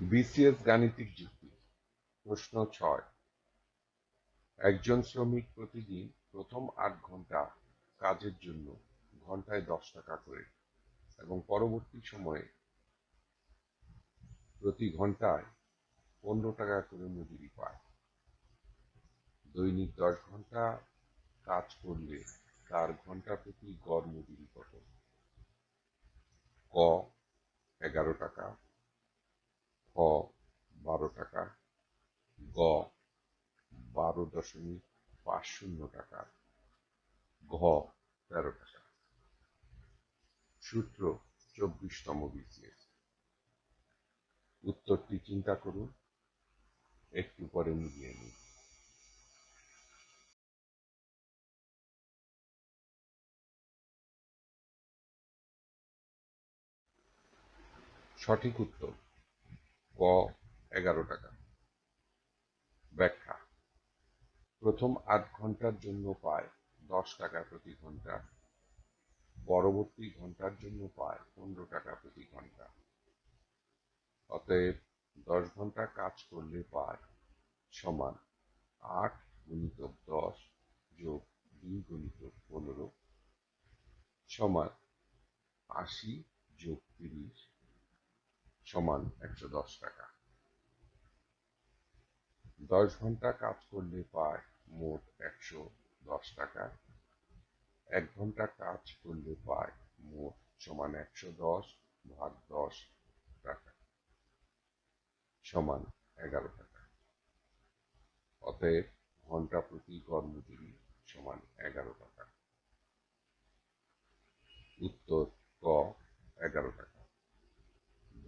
BCS গাণিতিক যুক্তি। প্রশ্ন ছয়। একজন শ্রমিক প্রতিদিন প্রথম আট ঘণ্টা কাজের জন্য ঘন্টায় দশ টাকা করে এবং পরবর্তী সময়ে প্রতি ঘন্টায় পনেরো টাকা করে মজুরি পায়। দৈনিক দশ ঘণ্টা কাজ করলে তার ঘণ্টা প্রতি গড় মজুরি কত? ক, এগারো টাকা। খ বারো টাকা, গ, বারো দশমিক পাঁচ শূন্য টাকা, ঘ, তেরো টাকা। সূত্র চব্বিশতম বিসিএস উত্তরটি চিন্তা করুন, একটু পরে মিলিয়ে নিন। সঠিক উত্তর এগারো টাকা। ব্যাখ্যা। প্রথম আট ঘণ্টার জন্য পায়, দশ টাকা প্রতি ঘণ্টা। পরবর্তী ঘণ্টার জন্য পায়, পনেরো টাকা প্রতি ঘণ্টা। অতএব দশ ঘণ্টা কাজ করলে পায় সমান আট গুণিত দশ যোগ দুই গুণিত পনেরো সমান আশি যোগ তিরিশ সমান একশো দশ টাকা। দশ ঘণ্টা কাজ করলে পায় মোট একশো দশ টাকা। এক ঘণ্টা কাজ করলে পায় মোট সমান একশো দশ ভাগ দশ টাকা। সমান এগারো টাকা। অতএব ঘণ্টা প্রতি কর্মজীবী সমান এগারো টাকা। উত্তর ক, এগারো টাকা।